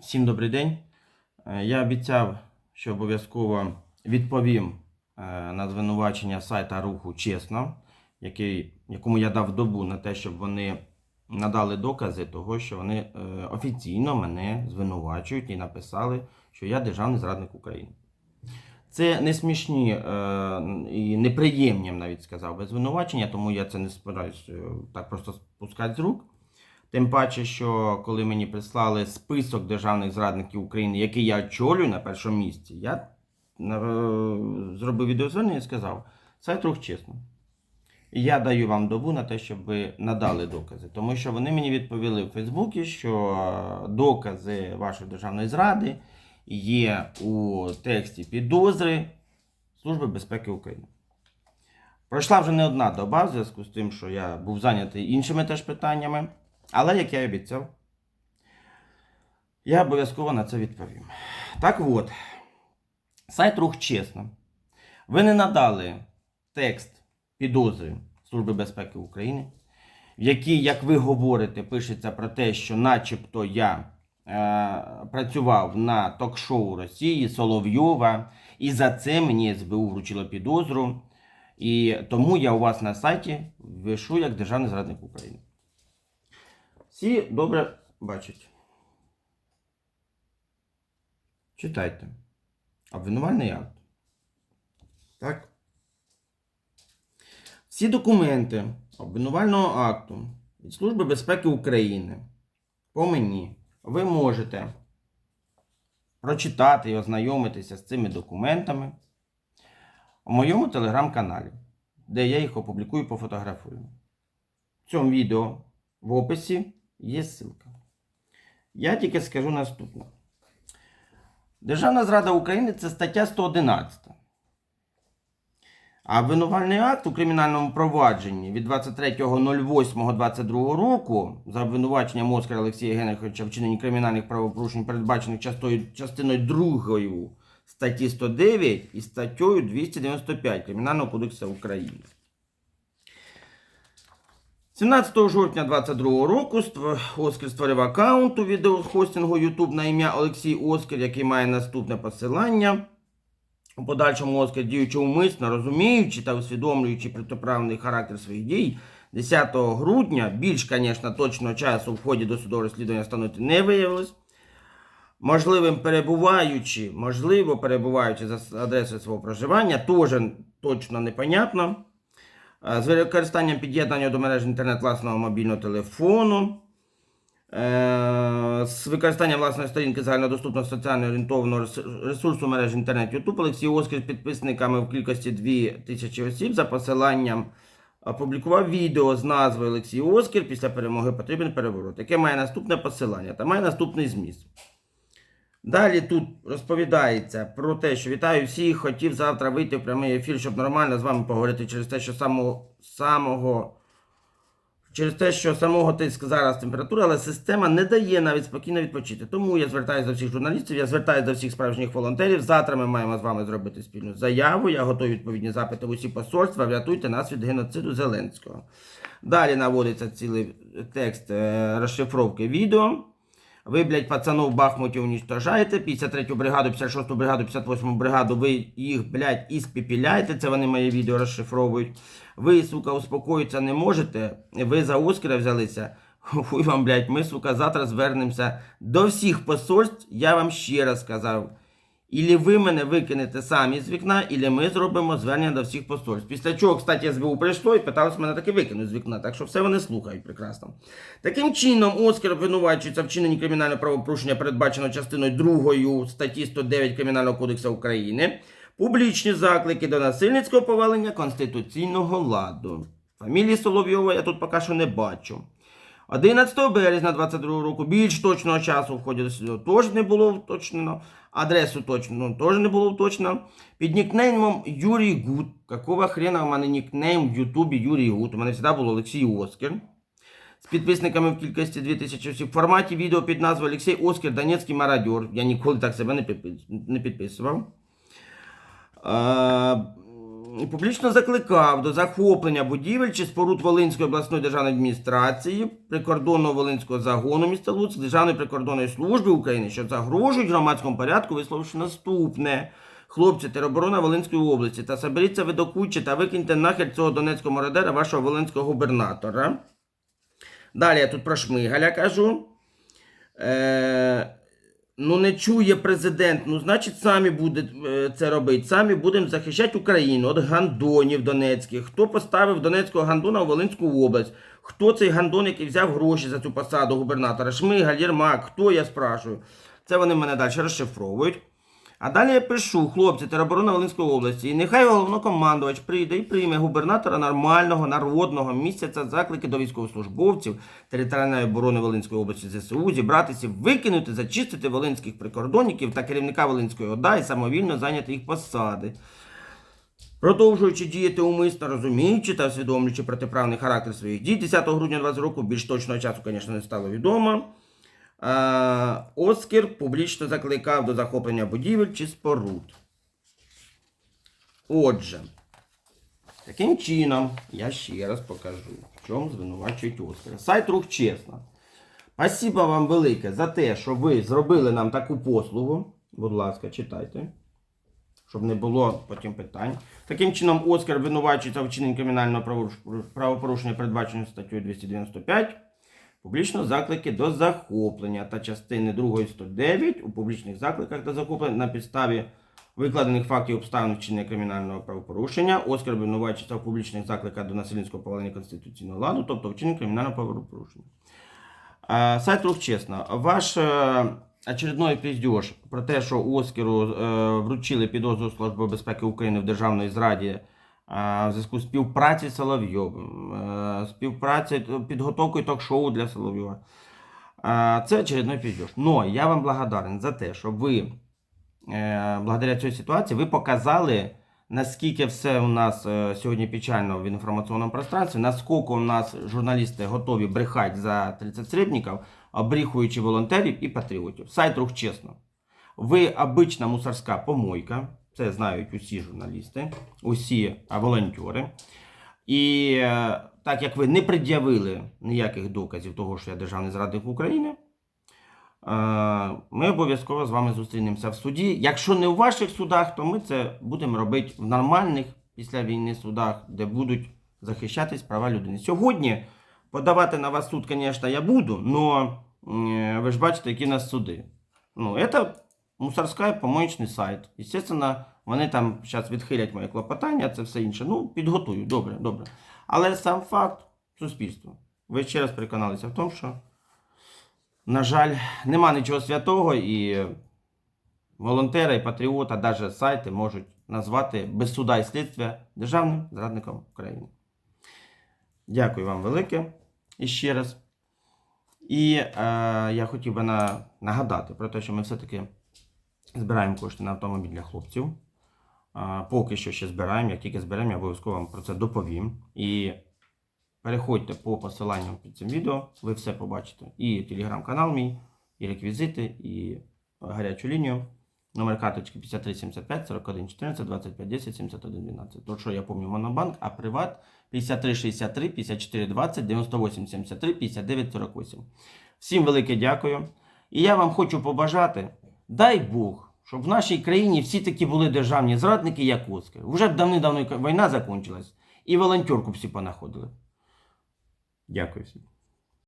Всім добрий день. Е, Я обіцяв, що обов'язково відповім е, на звинувачення сайта руху чесно, який, якому я дав добу на те, щоб вони надали докази того, що вони е, офіційно мене звинувачують і написали, що я державний зрадник України. Це не смішні і неприємні, навіть сказав, би, звинувачення, тому я це не збираюся так просто спускати з рук. Тим паче, що коли мені прислали список державних зрадників України, який я очолюю на першому місці, я е, зробив відеозвернення і сказав, сайт рух чесно. Я даю вам добу на те, щоб ви надали докази. Тому що вони мені відповіли в Фейсбуці, що е, докази вашої державної зради є у тексті підозри Служби безпеки України. Пройшла вже не одна доба в зв'язку з тим, що я був зайнятий іншими теж питаннями. Але, як я і обіцяв, я обов'язково на це відповім. Так от, сайт рух чесно. Ви не надали текст підозри Служби безпеки України, в якій, як ви говорите, пишеться про те, що начебто я е, працював на ток-шоу Росії Соловйова, і за це мені СБУ вручило підозру. І тому я у вас на сайті вишу як державний зрадник України. Всі добре бачать. Читайте. Обвинувальний акт. Так. Всі документи обвинувального акту від Служби безпеки України по мені ви можете прочитати і ознайомитися з цими документами у моєму телеграм-каналі, де я їх опублікую по фотографую. В цьому відео в описі є ссылка. Я тільки скажу наступне. Державна зрада України це стаття 111. А обвинувальний акт у кримінальному провадженні від 23.08.22 року за обвинуваченням Оскара Олексія Генриховича вчиненні кримінальних правопорушень, передбачених частиною 2 статті 109 і статтею 295 Кримінального кодексу України. 17 жовтня 2022 року Оскар створив аккаунт у відеохостингу YouTube на ім'я Олексій Оскар, який має наступне посилання. У подальшому Оскар, діючи умисно, розуміючи та усвідомлюючи протиправний характер своїх дій, 10 грудня, більш, звісно, точного часу в ході досудового розслідування встановити не виявилось. Можливим перебуваючи, можливо, перебуваючи за адресою свого проживання, теж точно непонятно. Е, З використанням під'єднання до мережі інтернет власного мобільного телефону. Е, З використанням власної сторінки загальнодоступного соціально орієнтованого ресурсу мережі інтернет YouTube Олексій Оскар з підписниками в кількості 2000 осіб за посиланням опублікував відео з назвою Олексій Оскар після перемоги потрібен переворот, яке має наступне посилання та має наступний зміст. Далі тут розповідається про те, що вітаю всіх, хотів завтра вийти в прямий ефір, щоб нормально з вами поговорити через те, що самого, самого через те, що самого тиск зараз температура, але система не дає навіть спокійно відпочити. Тому я звертаюся до всіх журналістів, я звертаюся до всіх справжніх волонтерів. Завтра ми маємо з вами зробити спільну заяву. Я готовий відповідні запити в усі посольства. Врятуйте нас від геноциду Зеленського. Далі наводиться цілий текст е, розшифровки відео. Ви, блядь, пацанов в Бахмуті уничтожаєте, 53-ю бригаду, 56-ту бригаду, 58-му бригаду, ви їх, блядь, іспіпіляєте, це вони моє відео розшифровують. Ви, сука, успокоїтися не можете, ви за Оскара взялися. Хуй вам, блядь, ми, сука, завтра звернемося до всіх посольств, я вам ще раз сказав. Ілі ви мене викинете самі з вікна, ілі ми зробимо звернення до всіх посольств. Після чого, кстати, СБУ прийшло і питалось мене таки викинути з вікна, так що все вони слухають прекрасно. Таким чином, Оскар обвинувачується в вчиненні кримінального правопорушення, передбаченого частиною 2 статті 109 Кримінального кодексу України, публічні заклики до насильницького повалення конституційного ладу. Фамілії Соловйова я тут поки що не бачу. 11 березня 22 року більш точного часу в ході дослідження теж не було уточнено. Адресу точно теж не було уточнено. Під нікнеймом Юрій Гуд. Какого хрена у мене нікнейм в Ютубі Юрій Гуд? У мене завжди було Олексій Оскар. З підписниками в кількості 2000 осіб. В форматі відео під назвою Олексій Оскар Донецький мародер. Я ніколи так себе не підписував. Публічно закликав до захоплення будівель чи споруд Волинської обласної державної адміністрації, прикордонного Волинського загону міста Луцьк, Державної прикордонної служби України, що загрожують громадському порядку, висловивши наступне. Хлопці, тероборона Волинської області, та соберіться ви до кучі та викиньте нахер цього донецького мародера, вашого волинського губернатора. Далі я тут про Шмигаля кажу. Е, ну, не чує президент, ну, значить, самі буде е, це робити. Самі будемо захищати Україну від гандонів донецьких. Хто поставив донецького гандона у Волинську область? Хто цей гандон, який взяв гроші за цю посаду губернатора? Шмигаль, Єрмак, хто я спрашую? Це вони мене далі розшифровують. А далі я пишу, хлопці, тероборона Волинської області, і нехай головнокомандувач прийде і прийме губернатора нормального народного місяця заклики до військовослужбовців територіальної оборони Волинської області ЗСУ зібратися, викинути, зачистити волинських прикордонників та керівника Волинської ОДА і самовільно зайняти їх посади. Продовжуючи діяти умисно, розуміючи та усвідомлюючи протиправний характер своїх дій, 10 грудня 20 року більш точного часу, звісно, не стало відомо. А, Оскар публічно закликав до захоплення будівель чи споруд. Отже, таким чином, я ще раз покажу, в чому звинувачують Оскара. Сайт Рух Чесно. Спасибо вам велике за те, що ви зробили нам таку послугу. Будь ласка, читайте. Щоб не було потім питань. Таким чином, Оскар винувачується в вчиненні кримінального правопорушення, передбаченого статтею 295. Публічно заклики до захоплення та частини 2 109 у публічних закликах до захоплення на підставі викладених фактів обставин вчинення кримінального правопорушення. Оскар обвинувачується в публічних закликах до насильницького повалення конституційного ладу, тобто вчинення кримінального правопорушення. Сайт Рух Чесно. Ваш е, очередной піздеж про те, що Оскару е, вручили підозру Служби безпеки України в державній зраді в зв'язку з співпраці з Соловйовим, е, співпраці, підготовкою ток-шоу для Соловйова. Е, Це очередной піздеж. Но я вам благодарен за те, що ви е, благодаря цій ситуації ви показали, наскільки все у нас е, сьогодні печально в інформаційному пространстві, наскільки у нас журналісти готові брехати за 30 срібників, обріхуючи волонтерів і патріотів. Сайт рух чесно. Ви обична мусорська помойка, це знають усі журналісти, усі волонтери. І е, так як ви не пред'явили ніяких доказів того, що я державний зрадник України, е, ми обов'язково з вами зустрінемося в суді. Якщо не в ваших судах, то ми це будемо робити в нормальних після війни судах, де будуть захищатись права людини. Сьогодні подавати на вас суд, звісно, я буду, але ви ж бачите, які нас суди. Ну, це мусорська помоєчний сайт. Естественно, вони там зараз відхилять моє клопотання, це все інше. Ну, підготую, добре, добре. Але сам факт суспільства. Ви ще раз переконалися в тому, що, на жаль, нема нічого святого і волонтери і патріоти, навіть сайти можуть назвати без суда і слідства державним зрадником України. Дякую вам велике і раз. І е, я хотів би на, нагадати про те, що ми все-таки збираємо кошти на автомобіль для хлопців. Поки що ще збираємо. Як тільки зберемо, я обов'язково вам про це доповім. І переходьте по посиланням під цим відео, ви все побачите. І телеграм-канал мій, і реквізити, і гарячу лінію. Номер карточки 53 75 41 14 25 10 71 12. То, що я пам'ятаю, Монобанк, а приват 53 63 54 20 98 73 59 48. Всім велике дякую. І я вам хочу побажати, дай Бог, щоб в нашій країні всі такі були державні зрадники, як Оскар. Уже б давним-давно війна закінчилась, і волонтерку всі понаходили. Дякую всім.